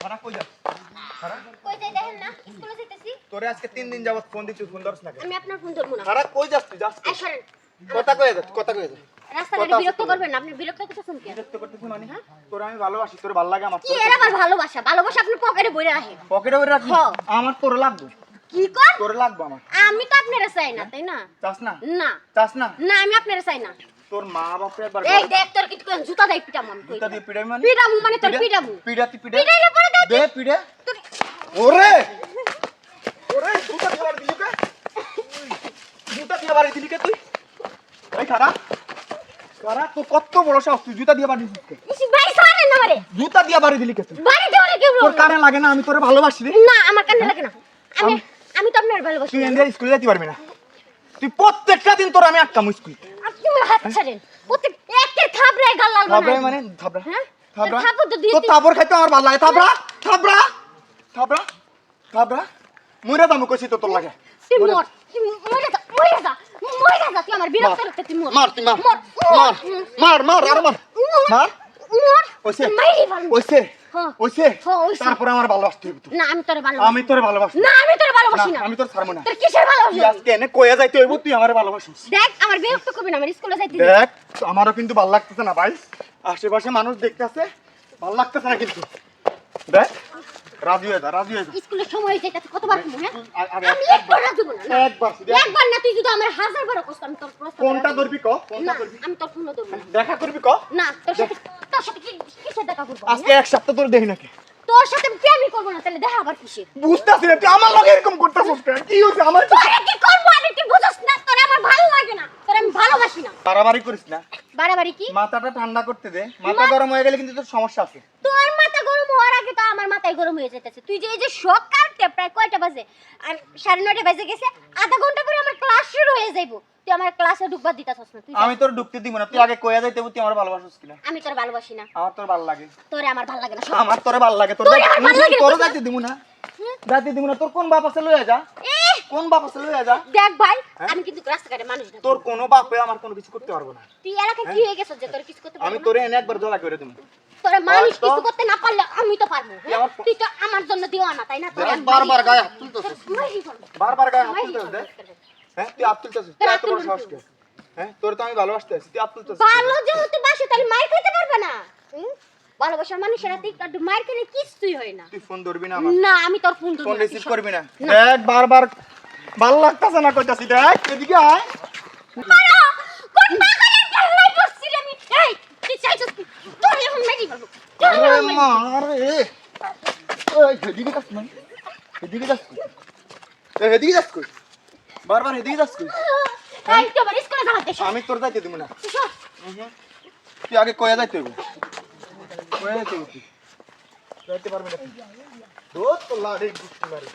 খারাপ কই যাস খারাপ? কই যাই দেখেন না স্কুলে যেতেছি তোরে আজকে তিন দিন যাবত ফোন দিচ্ছি ফোন ধরছ না আমি আপনার ফোন ধরবো না। খারাপ কই যাস তুই? যাস এই সরেন কথা কয়ে যা কথা কয়ে যা রাস্তাঘাটে বিরক্ত তো। করবেন আপনি বিরক্ত করতেছেন কেন? বিরক্ত করতেছি মানে? তোর আমি ভালোবাসি তোর ভালো লাগে আমার কি এর আবার ভালোবাসা? ভালোবাসা আপনি পকেটে বইরে রাখেন। পকেটে করে রাখি। আমার তোর লাগবে? কি কর? তোর লাগবে আমার? আমি তো আপনারা চাই না তাই না? চাস না? না। চাস না? না আমি আপনারা চাই না। তোর মা বাপরে একবার এই দেখ তোর কি জুতা দেই পিটাম আমি জুতা দিয়ে মানে? পিটামু মানে তোর পিটামু। পিটাইলে পরে দে পিড়ে ওরে! ওরে জুতা দিয়ে বাড়ি দিলি কে? জুতা দিয়ে বাড়ি দিলি কে তুই? এই খারাপ খারাপ তোর কত বড় সাহস তুই জুতা দিয়ে বাড়ি দিলি কে? ভাই না মারে জুতা দিয়ে বাড়ি দিলি কে তুই? বাড়ি কেউ তোর কানে লাগে না আমি তোরে ভালোবাসি রে। না আমার কানে লাগে না। আমি আমি তো আপনার ভালোবাসি। তুই। স্কুলে যেতে পারবি না। তুই প্রত্যেকটা দিন তোর আমি আটকাম স্কুল। আপনি হাত ছাড়েন। প্রত্যেক একের থাবড়ায় গাল লাল বানাই মানে? থাবড়া। হ্যাঁ? থাবড়া? তো দিয়ে থাবড় খাইতে আমার ভালো লাগে। থাবড়া! থাবড়া থাবড়া থাবড়া মইরা দাম কইছি তো তোর লাগে। তুই মর যা। যা মরে যা তুই আমার বিরক্ত করতে তুই মর। মার তুই মার। মার মার মার আর মার। মার মর। ওইসে মাইরি ভালো হ্যাঁ, তারপরে আমার ভালোবাসতে না আমি তোরে ভালো আমি তোরে ভালোবাসি না। আমি তোরে ভালোবাসি না না। আমি তোর ছাড়বো না। তোর কিসের ভালোবাসি? আজকে এনে কইয়া যাইতে হইব তুই আমার ভালোবাসিস। দেখ আমার বিরক্ত করবি না আমার স্কুলে যাইতে দেখ আমারও কিন্তু ভালো লাগতেছে না ভাই। আশেপাশে মানুষ দেখতেছে ভালো লাগতেছে না কিন্তু। দেখ রাজি হয়ে যা রাজি হয়ে যা। স্কুলের সময় যাইতে কতবার কমু হ্যাঁ? আমি একবার- রাজি হব না একবার একবার। না তুই যদি আমার হাজার বার কষ্ট আমি তোর প্রস্তাব কোনটা ধরবি ক? কোনটা ধরবি? আমি তোর ফোন ধরবো। দেখা করবি ক? না তোর সাথে তোর সাথে কি দেখা করব আজকে হ্যাঁ? এক সপ্তাহ তোর দেখি নাকি তোর সাথে প্রেমই করব না তাহলে দেখা আবার কিসের? বুঝতেছি না তুই আমার লগে এরকম কেন? কি হয়েছে? আমার কি করব আমি তুই বুঝছ না তোর আমার ভালো লাগে না তোর আমি ভালোবাসি না। বাড়াবাড়ি করিস না। বাড়াবাড়ি কি? মাথাটা ঠান্ডা করতে দে মাথা গরম হয়ে গেলে কিন্তু তোর সমস্যা আছে। তোর মাথা গরম হওয়ার আগে তো আমার মাথায় গরম হয়ে যেতেছে তুই যে এই যে সকালতে প্রায় কয়টা বাজে? আর সাড়ে নয়টা বাজে গেছে আধা ঘণ্টা পরে আমার ক্লাস শুরু হয়ে যাইবো। তুই আমার ক্লাসে ঢুকবার দিতাছস না তুই আমি তোর ঢুকতে দিব না তুই আগে কইয়া যাইতে তুই আমার ভালোবাসিস কিনা। আমি তোর ভালোবাসি না। আমার তোর ভালো লাগে। তোরে আমার ভালো লাগে না আমার তোরে ভালো লাগে তোর তোর যাইতে দিব না। যাইতে দিব না তোর কোন বাপ আছে লইয়া যা। কোন বাপ আছে লইয়া যা দেখ ভাই হ্যাঁ? আমি কিন্তু রাস্তাঘাটে মানুষ না তোর কোনো বাপে আমার কোনো কিছু করতে পারব না তুই এলাকায় কি হয়ে গেছিস যে তোর কিছু করতে হ্যাঁ? আমি? তোরে এনে একবার জলা করে দেবো তোরা মানুষ কিছু করতে না পারলে আমি তো পারব হ্যাঁ? তুই তো আমার জন্য দিও না তাই না তোরে বারবার গায়ে হাত তুলতেছিস। বারবার গায়ে হাত তুলতেছিস। হ্যাঁ তুই হাত তুলতেছিস তুই এত বড় সাহস কে? হ্যাঁ তোর তো আমি ভালোবাসতে আছি তুই হাত তুলতেছিস ভালো যেহেতু বাসে তাহলে মার খেতে পারবে না ভালোবাসার মানুষের হাতে একটু মার খেলে কিছুই হয় না তুই ফোন ধরবি না না আমি তোর ফোন ফোন রিসিভ করবি না না। দেখ বারবার ভালো লাগতেছে না কইতাছি দেখ এদিকে আয়। আমি? তোর বারবার যাস আমি যাইতে দিব না। তুই আগে কয়া যাইতে হইব। কয়া যাইতে হইব যাইতে পারবি না। গুষ্টি মারি।